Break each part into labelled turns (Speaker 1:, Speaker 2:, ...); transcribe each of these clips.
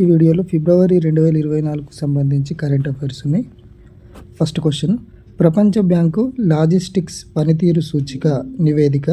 Speaker 1: ఈ వీడియోలో ఫిబ్రవరి రెండు వేల ఇరవై నాలుగుకు సంబంధించి కరెంట్ అఫైర్స్ ఉన్నాయి. ఫస్ట్ క్వశ్చన్ ప్రపంచ బ్యాంకు లాజిస్టిక్స్ పనితీరు సూచిక నివేదిక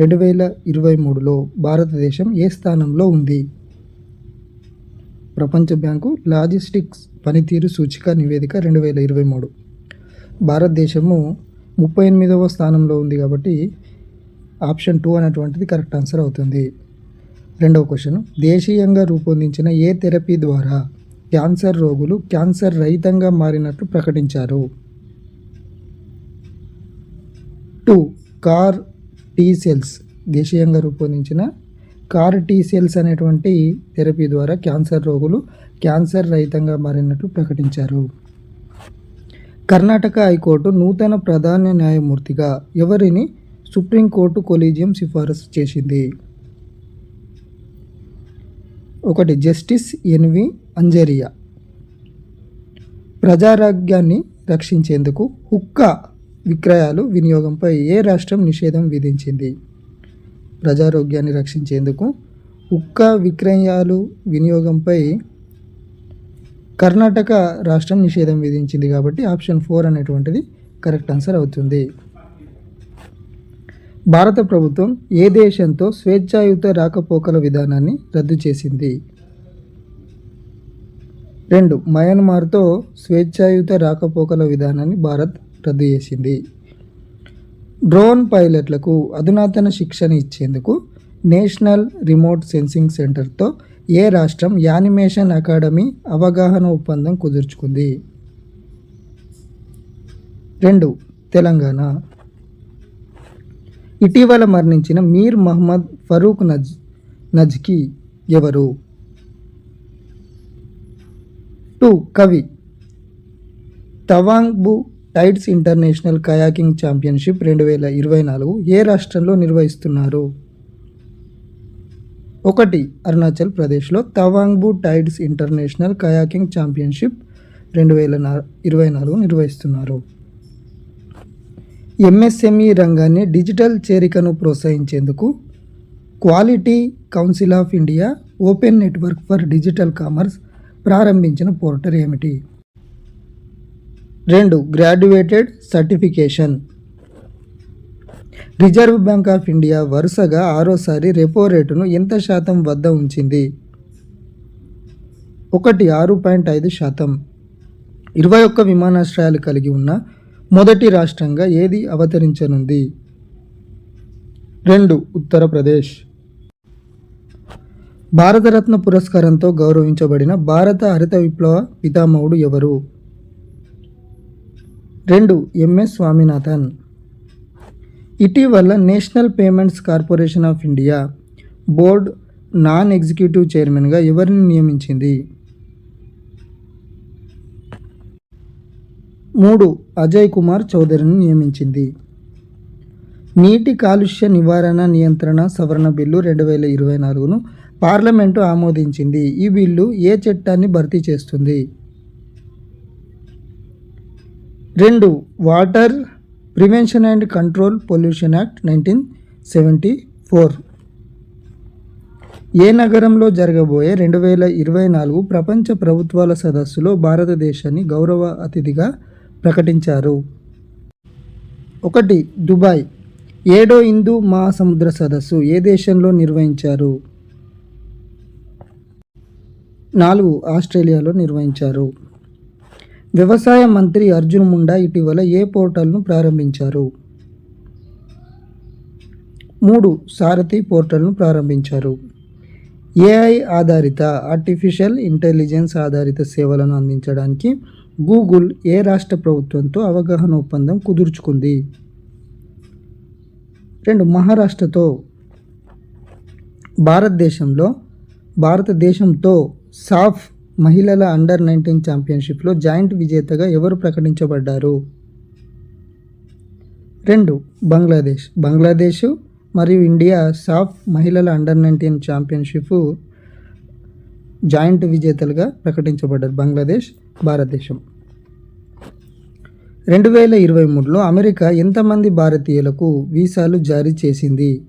Speaker 1: రెండు వేల ఇరవై మూడులో భారతదేశం ఏ స్థానంలో ఉంది? ప్రపంచ బ్యాంకు లాజిస్టిక్స్ పనితీరు సూచిక నివేదిక రెండు వేల ఇరవై మూడు. భారతదేశము ముప్పై ఎనిమిదవ స్థానంలో ఉంది కాబట్టి ఆప్షన్ టూ అనేటువంటిది కరెక్ట్ ఆన్సర్ అవుతుంది. రెండవ క్వశ్చన్. దేశీయంగా రూపొందించిన ఏ థెరపీ ద్వారా క్యాన్సర్ రోగులు క్యాన్సర్ రహితంగా మారినట్లు ప్రకటించారు? టూ. Car T cells. దేశీయంగా రూపొందించిన కార్ టీ సెల్స్ అనేటువంటి థెరపీ ద్వారా క్యాన్సర్ రోగులు క్యాన్సర్ రహితంగా మారినట్లు ప్రకటించారు. కర్ణాటక హైకోర్టు నూతన ప్రధాన న్యాయమూర్తిగా ఎవరిని సుప్రీంకోర్టు కొలీజియం సిఫారసు చేసింది? ఒకటి జస్టిస్ ఎన్వి అంజరియా. ప్రజారోగ్యాన్ని రక్షించేందుకు హుక్కా విక్రయాలు వినియోగంపై ఏ రాష్ట్రం నిషేధం విధించింది? ప్రజారోగ్యాన్ని రక్షించేందుకు హుక్కా విక్రయాలు వినియోగంపై కర్ణాటక రాష్ట్రం నిషేధం విధించింది కాబట్టి ఆప్షన్ ఫోర్ అనేటువంటిది కరెక్ట్ ఆన్సర్ అవుతుంది. భారత ప్రభుత్వం ఏ దేశంతో స్వేచ్ఛాయుత రాకపోకల విధానాన్ని రద్దు చేసింది? రెండు. మయన్మార్తో స్వేచ్ఛాయుత రాకపోకల విధానాన్ని భారత్ రద్దు చేసింది. డ్రోన్ పైలట్లకు అధునాతన శిక్షణ ఇచ్చేందుకు నేషనల్ రిమోట్ సెన్సింగ్ సెంటర్తో ఏ రాష్ట్రం యానిమేషన్ అకాడమీ అవగాహన ఒప్పందం కుదుర్చుకుంది? రెండు. తెలంగాణ. ఇటీవల మరణించిన మీర్ మహమ్మద్ ఫరూక్ నజ్ నజ్కి ఎవరు? టూ కవి. తవాంగ్బు టైడ్స్ ఇంటర్నేషనల్ కయాకింగ్ ఛాంపియన్షిప్ రెండు వేల ఇరవై నాలుగు ఏ రాష్ట్రంలో నిర్వహిస్తున్నారు? ఒకటి అరుణాచల్ ప్రదేశ్లో తవాంగ్బు టైడ్స్ ఇంటర్నేషనల్ కయాకింగ్ ఛాంపియన్షిప్ రెండు వేల నా ఇరవై నాలుగు నిర్వహిస్తున్నారు. ఎంఎస్ఎంఈ రంగాన్ని డిజిటల్ చేరికను ప్రోత్సహించేందుకు quality council of India open network for digital commerce ప్రారంభించిన పోర్టల్ ఏమిటి? రెండు graduated certification. Reserve bank of India వరుసగా ఆరోసారి రెపో రేటును ఎంత శాతం వద్ద ఉంచింది? ఒకటి ఆరు పాయింట్ ఐదు శాతం. ఇరవై ఒక్క విమానాశ్రయాలు కలిగి ఉన్న మొదటి రాష్ట్రంగా ఏది అవతరించనుంది? రెండు ఉత్తరప్రదేశ్. భారతరత్న పురస్కారంతో గౌరవించబడిన భారత హరిత విప్లవ పితామహుడు ఎవరు? రెండు ఎంఎస్ స్వామినాథన్. ఇటీవల national payments corporation of India board non executive చైర్మన్గా ఎవరిని నియమించింది? మూడు అజయ్ కుమార్ చౌదరిని నియమించింది. నీటి కాలుష్య నివారణ నియంత్రణ సవరణ బిల్లు రెండు వేల ఇరవై నాలుగును పార్లమెంటు ఆమోదించింది. ఈ బిల్లు ఏ చట్టాన్ని భర్తీ చేస్తుంది? రెండు water prevention and control pollution act nineteen seventy four. ఏ నగరంలో జరగబోయే రెండు వేల ఇరవై నాలుగు ప్రపంచ ప్రభుత్వాల సదస్సులో భారతదేశాన్ని గౌరవ అతిథిగా ప్రకటించారు. ఒకటి దుబాయ్. ఏడో హిందూ మహాసముద్ర సదస్సు ఏ దేశంలో నిర్వహించారు? నాలుగు ఆస్ట్రేలియాలో నిర్వహించారు. వ్యవసాయ మంత్రి అర్జున్ ముండా ఇటీవల ఏ పోర్టల్ను ప్రారంభించారు? మూడు సారథి పోర్టల్ను ప్రారంభించారు. ఏఐ ఆధారిత ఆర్టిఫిషియల్ ఇంటెలిజెన్స్ ఆధారిత సేవలను అందించడానికి గూగుల్ ఏ రాష్ట్ర ప్రభుత్వంతో అవగాహన ఒప్పందం కుదుర్చుకుంది? రెండు మహారాష్ట్రతో భారతదేశంలో భారతదేశంతో సాఫ్ మహిళల అండర్ నైన్టీన్ ఛాంపియన్షిప్లో జాయింట్ విజేతగా ఎవరు ప్రకటించబడ్డారు? రెండు బంగ్లాదేశ్. బంగ్లాదేశ్ మరియు ఇండియా సాఫ్ మహిళల అండర్ నైన్టీన్ ఛాంపియన్షిప్ జాయింట్ విజేతలుగా ప్రకటించబడ్డారు. బంగ్లాదేశ్ భారతదేశం. రెండు వేల ఇరవై మూడులో అమెరికా ఎంతమంది భారతీయులకు వీసాలు జారీ చేసింది?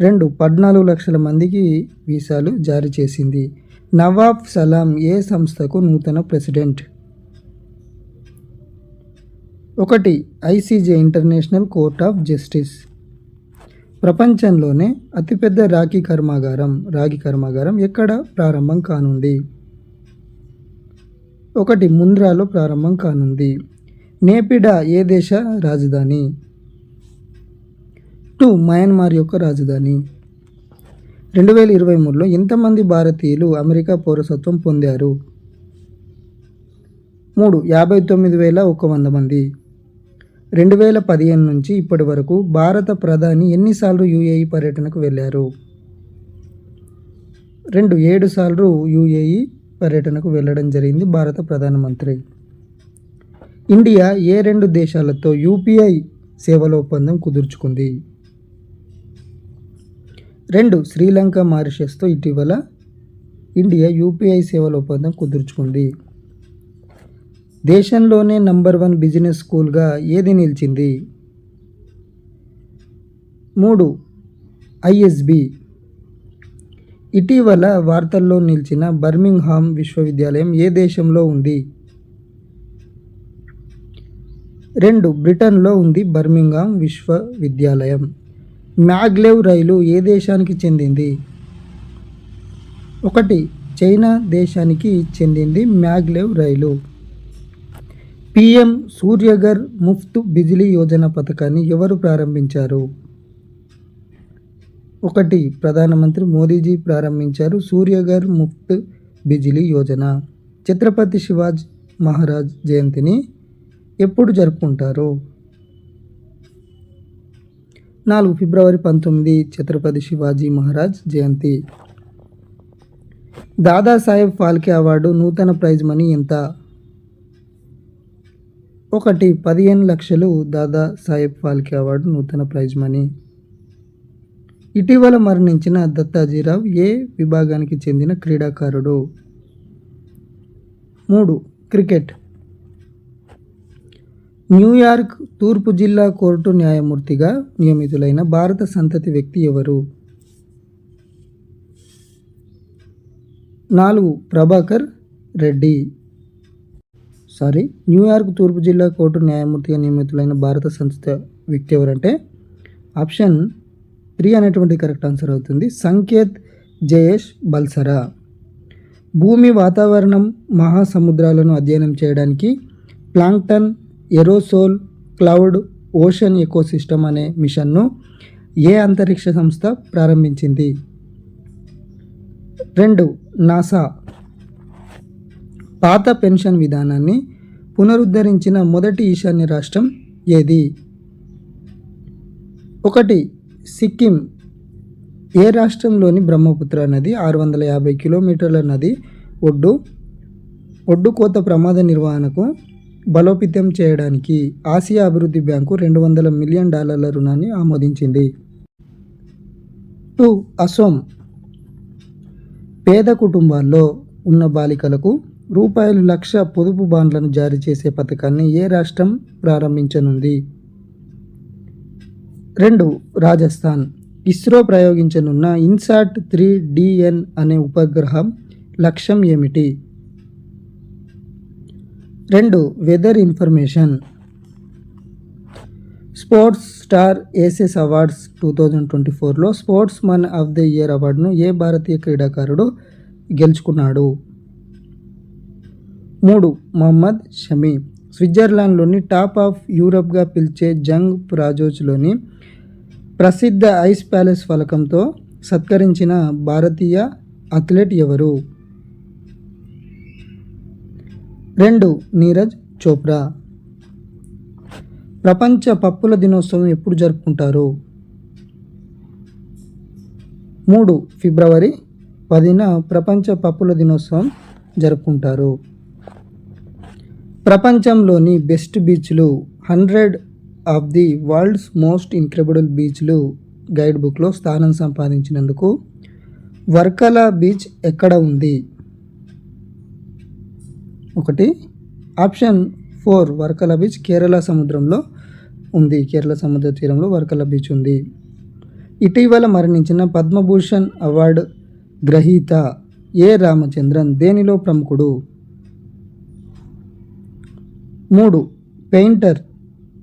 Speaker 1: రెండు పద్నాలుగు లక్షల మందికి వీసాలు జారీ చేసింది. నవాబ్ సలాం ఏ సంస్థకు నూతన ప్రెసిడెంట్? ఒకటి ICJ international court of justice. ప్రపంచంలోనే అతిపెద్ద రాగి కర్మాగారం. రాగి కర్మాగారం ఎక్కడ ప్రారంభం కానుంది? ఒకటి ముంద్రాలో ప్రారంభం కానుంది. నేపిడా ఏ దేశ రాజధాని? టూ మయన్మార్ యొక్క రాజధాని. రెండు వేల ఇరవై మూడులో ఎంతమంది భారతీయులు అమెరికా పౌరసత్వం పొందారు? మూడు యాభై తొమ్మిది వేల ఒక వంద మంది. రెండు వేల పదిహేను నుంచి ఇప్పటి వరకు భారత ప్రధాని ఎన్నిసార్లు యుఏఈ పర్యటనకు వెళ్ళారు? రెండు ఏడు సార్లు యుఏఈ పర్యటనకు వెళ్ళడం జరిగింది భారత ప్రధానమంత్రి. ఇండియా ఏ రెండు దేశాలతో యూపీఐ సేవల ఒప్పందం కుదుర్చుకుంది. రెండు శ్రీలంక మారిషస్తో ఇటీవల ఇండియా యూపీఐ సేవల ఒప్పందం కుదుర్చుకుంది. దేశంలోనే నంబర్ వన్ బిజినెస్ స్కూల్గా ఏది నిలిచింది? మూడు ఐఎస్బి ఇటీవల వార్తల్లో నిలిచిన బర్మింగ్హామ్ విశ్వవిద్యాలయం ఏ దేశంలో ఉంది? రెండు బ్రిటన్లో ఉంది బర్మింగ్హామ్ విశ్వవిద్యాలయం. మ్యాగ్లెవ్ రైలు ఏ దేశానికి చెందింది? ఒకటి చైనా దేశానికి చెందింది మ్యాగ్లెవ్ రైలు. పిఎం సూర్యగర్ ముఫ్త్ బిజిలీ యోజన పథకాన్ని ఎవరు ప్రారంభించారు? ఒకటి ప్రధానమంత్రి మోదీజీ ప్రారంభించారు సూర్యగర్ ముఫ్త్ బిజిలీ యోజన. ఛత్రపతి శివాజ్ మహారాజ్ జయంతిని ఎప్పుడు జరుపుకుంటారు? నాలుగు ఫిబ్రవరి పంతొమ్మిది ఛత్రపతి శివాజీ మహారాజ్ జయంతి. దాదాసాహెబ్ ఫాల్కే అవార్డు నూతన ప్రైజ్ మనీ ఎంత? ఒకటి పదిహేను లక్షలు దాదాసాహెబ్ ఫాల్కే అవార్డు నూతన ప్రైజ్ మనీ. ఇటీవల మరణించిన దత్తాజీరావు ఏ విభాగానికి చెందిన క్రీడాకారుడు? మూడు. క్రికెట్. న్యూయార్క్ తూర్పు జిల్లా కోర్టు న్యాయమూర్తిగా నియమితులైన భారత సంతతి వ్యక్తి ఎవరు? నాలుగు. ప్రభాకర్ రెడ్డి. సారీ న్యూయార్క్ తూర్పు జిల్లా కోర్టు న్యాయమూర్తిగా నియమితులైన భారత సంస్థ వ్యక్తి ఎవరంటే ఆప్షన్ త్రీ అనేటువంటి కరెక్ట్ ఆన్సర్ అవుతుంది. సంకేత్ జయేష్ బల్సరా. భూమి వాతావరణం మహాసముద్రాలను అధ్యయనం చేయడానికి plankton aerosol cloud ocean ecosystem అనే మిషన్ను ఏ అంతరిక్ష సంస్థ ప్రారంభించింది? రెండు నాసా. పాత పెన్షన్ విధానాన్ని పునరుద్ధరించిన మొదటి ఈశాన్య రాష్ట్రం ఏది? ఒకటి సిక్కిం ఏ రాష్ట్రంలోని బ్రహ్మపుత్ర నది? ఆరు వందల యాభై కిలోమీటర్ల నది ఒడ్డు. ఒడ్డు కోత ప్రమాద నిర్వహణకు బలోపేతం చేయడానికి ఆసియా అభివృద్ధి బ్యాంకు రెండు వందల మిలియన్ డాలర్ల రుణాన్ని ఆమోదించింది. టూ అసోం పేద కుటుంబాల్లో ఉన్న బాలికలకు రూపాయలు లక్ష పొదుపు బాండ్లను జారీ చేసే పథకాన్ని ఏ రాష్ట్రం ప్రారంభించనుంది? రెండు రాజస్థాన్. ఇస్రో ప్రయోగించనున్న ఇన్సాట్ త్రీ డిఎన్ అనే ఉపగ్రహం లక్ష్యం ఏమిటి? రెండు weather information. Sports star aces awards two thousand twenty ఫోర్లో sportsman of the year అవార్డును ఏ భారతీయ క్రీడాకారుడు గెలుచుకున్నాడు? మూడు మొహమ్మద్ షమీ. స్విట్జర్లాండ్లోని టాప్ ఆఫ్ యూరప్గా పిలిచే జంగ్ ప్రాజోచ్లోని ప్రసిద్ధ ఐస్ ప్యాలెస్ ఫలకంతో సత్కరించిన భారతీయ అథ్లెట్ ఎవరు? రెండు నీరజ్ చోప్రా. ప్రపంచ పప్పుల దినోత్సవం ఎప్పుడు జరుపుకుంటారు? మూడు ఫిబ్రవరి పదిన ప్రపంచ పప్పుల దినోత్సవం జరుపుకుంటారు. ప్రపంచంలోని బెస్ట్ బీచ్లు hundred of the world's most incredible బీచ్లు గైడ్ బుక్లో స్థానం సంపాదించినందుకు వర్కల బీచ్ ఎక్కడ ఉంది? ఒకటి. Option four Varkala beach Kerala సముద్రంలో ఉంది. కేరళ సముద్ర తీరంలో వర్కల బీచ్ ఉంది. ఇటీవల మరణించిన పద్మభూషణ్ అవార్డు గ్రహీత ఏ రామచంద్రన్ దేనిలో ప్రముఖుడు? మూడు పెయింటర్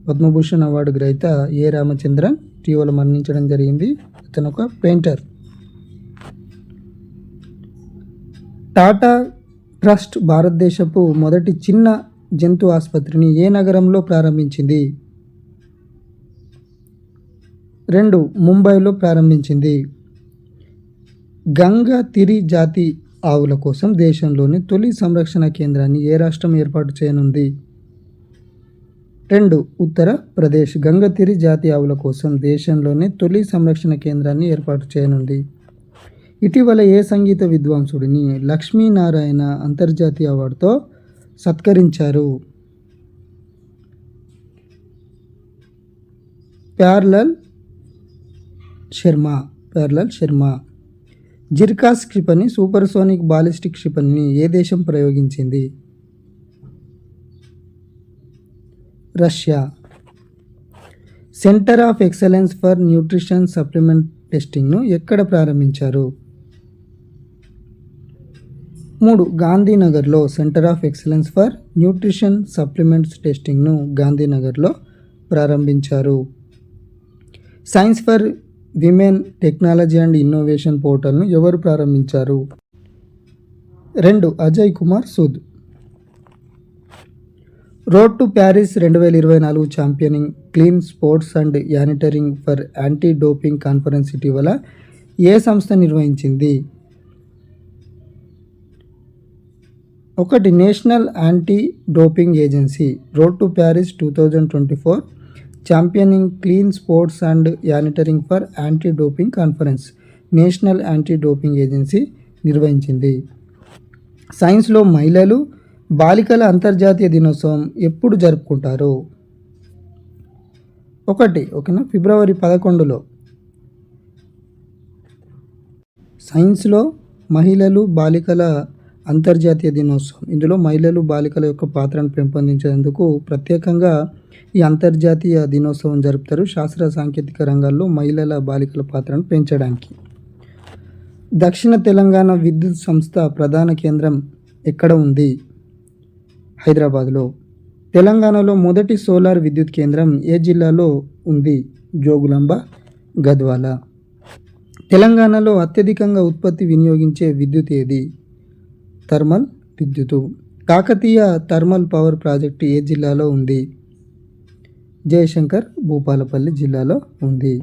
Speaker 1: పద్మభూషణ్ అవార్డు గ్రహీత ఏ రామచంద్రన్ ఇటీవల మరణించడం జరిగింది. అతను ఒక పెయింటర్. టాటా ట్రస్ట్ భారతదేశపు మొదటి చిన్న జంతు ఆసుపత్రిని ఏ నగరంలో ప్రారంభించింది? రెండు ముంబైలో ప్రారంభించింది. గంగా తిరి జాతి ఆవుల కోసం దేశంలోని తొలి సంరక్షణ కేంద్రాన్ని ఏ రాష్ట్రం ఏర్పాటు చేయనుంది? రెండు ఉత్తర ప్రదేశ్ గంగతిరి జాతి ఆవుల కోసం దేశంలోనే తొలి సంరక్షణ కేంద్రాన్ని ఏర్పాటు చేయనుంది. ఇటీవల ఏ సంగీత విద్వాంసుడిని లక్ష్మీనారాయణ అంతర్జాతీయ అవార్డుతో సత్కరించారు? ప్యార్లల్ శర్మ ప్యార్లల్ శర్మ. జిర్కాస్ క్షిపణి సూపర్సోనిక్ బాలిస్టిక్ క్షిపణిని ఏ దేశం ప్రయోగించింది? Russia. Centre of excellence for nutrition supplement టెస్టింగ్ను ఎక్కడ ప్రారంభించారు? మూడు గాంధీనగర్లో centre of excellence for nutrition supplements టెస్టింగ్ను గాంధీనగర్లో ప్రారంభించారు. Science for women technology and innovation పోర్టల్ను ఎవరు ప్రారంభించారు? రెండు Ajay Kumar Sood. Road to Paris రెండు వేల ఇరవై నాలుగు championing clean sports and monitoring for anti doping conference ఇటీవల ఏ సంస్థ నిర్వహించింది? ఒకటి national anti doping agency road to Paris two thousand twenty four championing clean sports and monitoring for anti doping conference national anti doping agency నిర్వహించింది సైన్స్లో మహిళలు బాలికల అంతర్జాతీయ దినోత్సవం ఎప్పుడు జరుపుకుంటారు? ఒకటి ఓకేనా? ఫిబ్రవరి పదకొండులో. సైన్స్లో మహిళలు బాలికల అంతర్జాతీయ దినోత్సవం. ఇందులో మహిళలు బాలికల యొక్క పాత్రను పెంపొందించేందుకు ప్రత్యేకంగా ఈ అంతర్జాతీయ దినోత్సవం జరుపుతారు. శాస్త్ర సాంకేతిక రంగాల్లో మహిళల బాలికల పాత్రను పెంచడానికి. దక్షిణ తెలంగాణ విద్యుత్ సంస్థ ప్రధాన కేంద్రం ఎక్కడ ఉంది? హైదరాబాద్లో. తెలంగాణలో మొదటి సోలార్ విద్యుత్ కేంద్రం ఏ జిల్లాలో ఉంది? జోగులాంబ గద్వాల. తెలంగాణలో అత్యధికంగా ఉత్పత్తి వినియోగించే విద్యుత్ ఏది? థర్మల్ విద్యుత్. కాకతీయ థర్మల్ పవర్ ప్రాజెక్టు ఏ జిల్లాలో ఉంది? జయశంకర్ భూపాలపల్లి జిల్లాలో ఉంది.